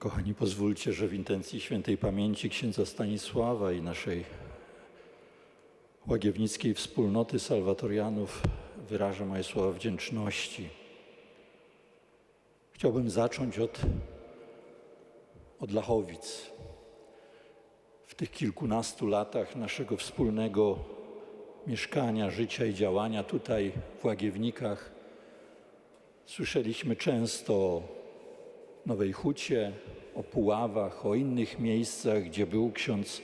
Kochani, pozwólcie, że w intencji świętej pamięci księdza Stanisława i naszej łagiewnickiej wspólnoty salwatorianów wyrażę moje słowa wdzięczności. Chciałbym zacząć od, od Lachowic. W tych kilkunastu latach naszego wspólnego mieszkania, życia i działania tutaj w Łagiewnikach słyszeliśmy często o Nowej Hucie, o Puławach, o innych miejscach, gdzie był ksiądz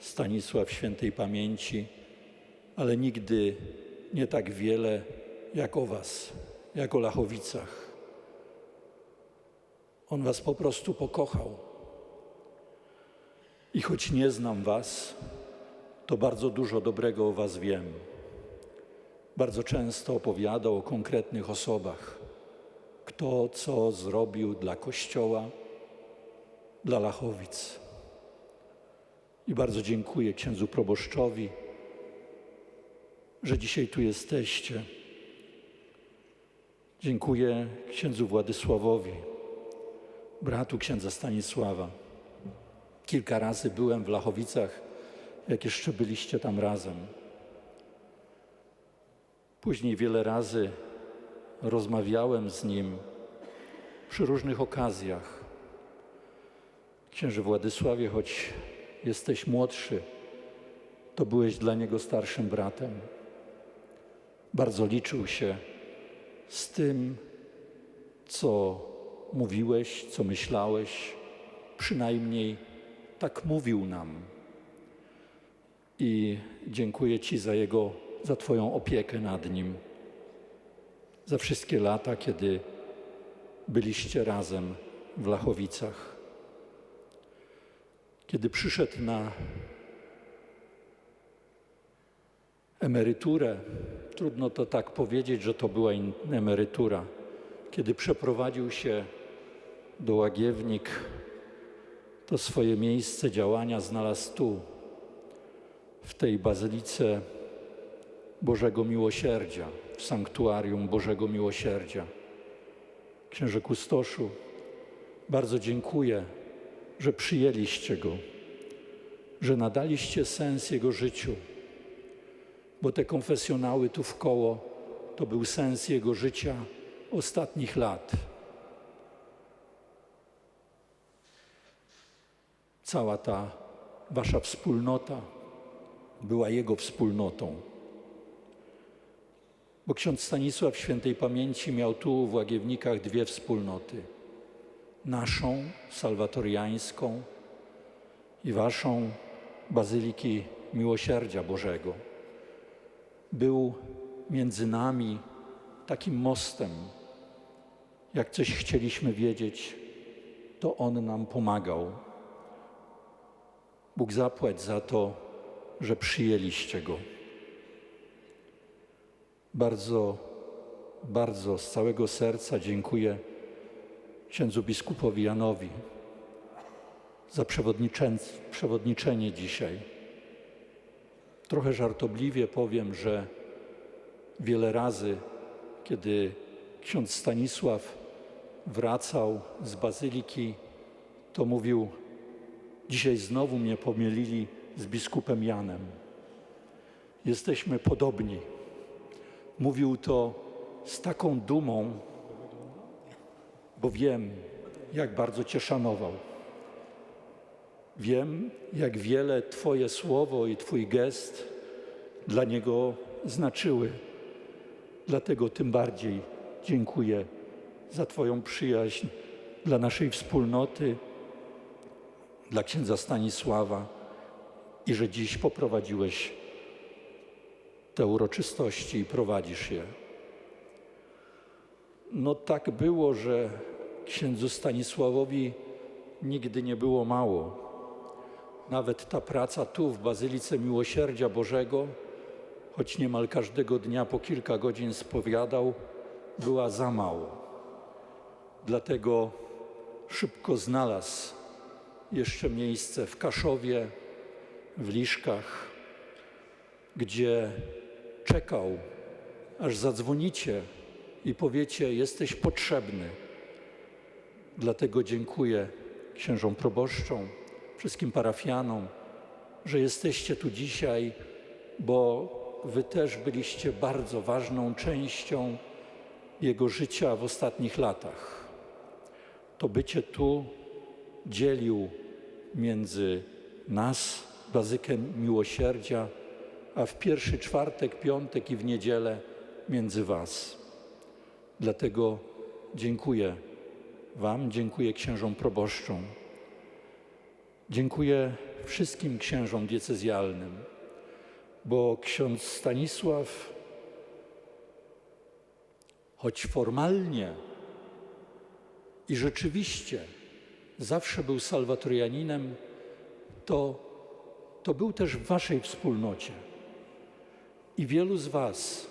Stanisław świętej pamięci, ale nigdy nie tak wiele jak o Was, jak o Lachowicach. On Was po prostu pokochał. I choć nie znam Was, to bardzo dużo dobrego o Was wiem. Bardzo często opowiadał o konkretnych osobach. Kto co zrobił dla Kościoła, dla Lachowic. I bardzo dziękuję księdzu proboszczowi, że dzisiaj tu jesteście. Dziękuję księdzu Władysławowi, bratu księdza Stanisława. Kilka razy byłem w Lachowicach, jak jeszcze byliście tam razem. Później wiele razy rozmawiałem z nim przy różnych okazjach. Księże Władysławie, choć jesteś młodszy, to byłeś dla niego starszym bratem. Bardzo liczył się z tym, co mówiłeś, co myślałeś, przynajmniej tak mówił nam. I dziękuję Ci za jego, za Twoją opiekę nad nim, za wszystkie lata, kiedy byliście razem w Lachowicach. Kiedy przyszedł na emeryturę, trudno to tak powiedzieć, że to była emerytura, kiedy przeprowadził się do Łagiewnik, to swoje miejsce działania znalazł tu, w tej bazylice Bożego Miłosierdzia, w sanktuarium Bożego Miłosierdzia. Księże Kustoszu, bardzo dziękuję, że przyjęliście go, że nadaliście sens jego życiu, bo te konfesjonały tu w koło to był sens jego życia ostatnich lat. Cała ta wasza wspólnota była jego wspólnotą. Bo ksiądz Stanisław świętej pamięci miał tu w Łagiewnikach dwie wspólnoty. Naszą, salwatoriańską i waszą, Bazyliki Miłosierdzia Bożego. Był między nami takim mostem. Jak coś chcieliśmy wiedzieć, to On nam pomagał. Bóg zapłać za to, że przyjęliście Go. Bardzo, bardzo z całego serca dziękuję księdzu biskupowi Janowi za przewodniczenie dzisiaj. Trochę żartobliwie powiem, że wiele razy, kiedy ksiądz Stanisław wracał z bazyliki, to mówił: Dzisiaj znowu mnie pomylili z biskupem Janem. Jesteśmy podobni. Mówił to z taką dumą, bo wiem, jak bardzo Cię szanował. Wiem, jak wiele Twoje słowo i Twój gest dla niego znaczyły. Dlatego tym bardziej dziękuję za Twoją przyjaźń dla naszej wspólnoty, dla księdza Stanisława i że dziś poprowadziłeś te uroczystości i prowadzisz je. No tak było, że księdzu Stanisławowi nigdy nie było mało. Nawet ta praca tu w Bazylice Miłosierdzia Bożego, choć niemal każdego dnia po kilka godzin spowiadał, była za mało. Dlatego szybko znalazł jeszcze miejsce w Kaszowie, w Liszkach, gdzie czekał, aż zadzwonicie i powiecie: Jesteś potrzebny. Dlatego dziękuję księżom proboszczom, wszystkim parafianom, że jesteście tu dzisiaj, bo wy też byliście bardzo ważną częścią jego życia w ostatnich latach. To bycie tu dzielił między nas, Bazykę Miłosierdzia, a w pierwszy czwartek, piątek i w niedzielę między Was. Dlatego dziękuję Wam, dziękuję księżom proboszczom. Dziękuję wszystkim księżom diecezjalnym, bo ksiądz Stanisław, choć formalnie i rzeczywiście zawsze był salwatorianinem, to, to był też w Waszej wspólnocie. I wielu z Was,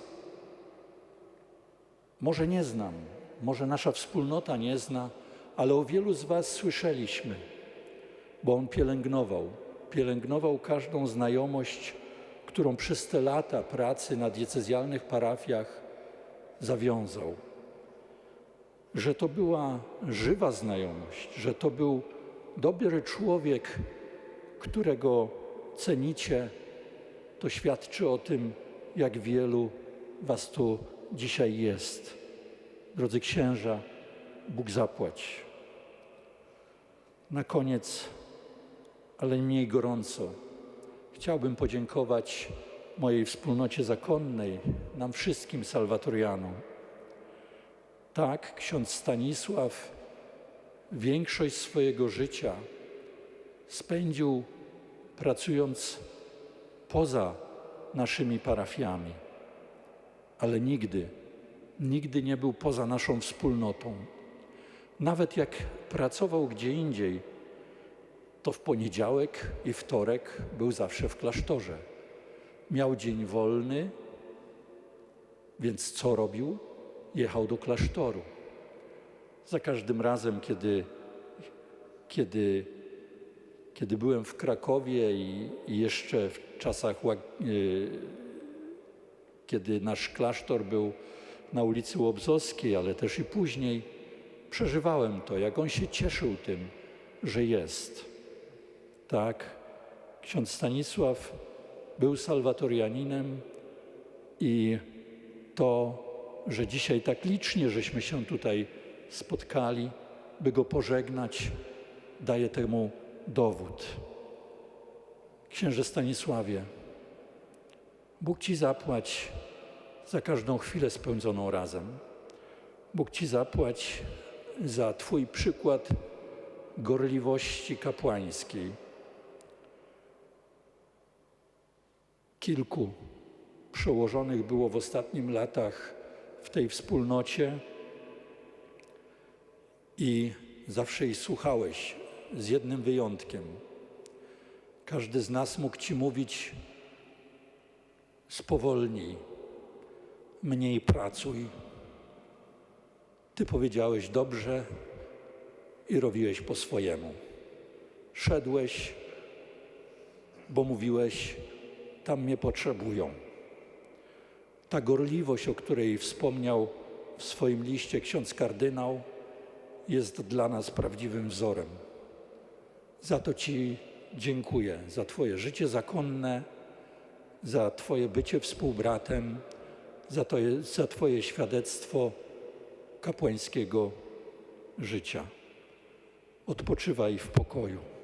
może nie znam, może nasza wspólnota nie zna, ale o wielu z Was słyszeliśmy, bo On pielęgnował, pielęgnował każdą znajomość, którą przez te lata pracy na diecezjalnych parafiach zawiązał. Że to była żywa znajomość, że to był dobry człowiek, którego cenicie, to świadczy o tym, jak wielu Was tu dzisiaj jest. Drodzy księża, Bóg zapłać. Na koniec, ale nie mniej gorąco, chciałbym podziękować mojej wspólnocie zakonnej, nam wszystkim salwatorianom. Tak, ksiądz Stanisław większość swojego życia spędził pracując poza naszymi parafiami, ale nigdy, nigdy nie był poza naszą wspólnotą. Nawet jak pracował gdzie indziej, to w poniedziałek i wtorek był zawsze w klasztorze. Miał dzień wolny, więc co robił? Jechał do klasztoru. Za każdym razem, kiedy, kiedy, kiedy byłem w Krakowie i, i jeszcze w czasach, y, kiedy nasz klasztor był na ulicy Łobzowskiej, ale też i później, przeżywałem to, jak on się cieszył tym, że jest. Tak, ksiądz Stanisław był salwatorianinem i to, że dzisiaj tak licznie żeśmy się tutaj spotkali, by go pożegnać, daje temu dowód. Księże Stanisławie, Bóg Ci zapłać za każdą chwilę spędzoną razem. Bóg Ci zapłać za Twój przykład gorliwości kapłańskiej. Kilku przełożonych było w ostatnich latach w tej wspólnocie i zawsze jej słuchałeś, z jednym wyjątkiem. Każdy z nas mógł Ci mówić spowolnij, mniej pracuj. Ty powiedziałeś dobrze i robiłeś po swojemu. Szedłeś, bo mówiłeś, tam mnie potrzebują. Ta gorliwość, o której wspomniał w swoim liście ksiądz kardynał, jest dla nas prawdziwym wzorem. Za to Ci dziękuję, za Twoje życie zakonne, za Twoje bycie współbratem, za, to, za Twoje świadectwo kapłańskiego życia. Odpoczywaj w pokoju.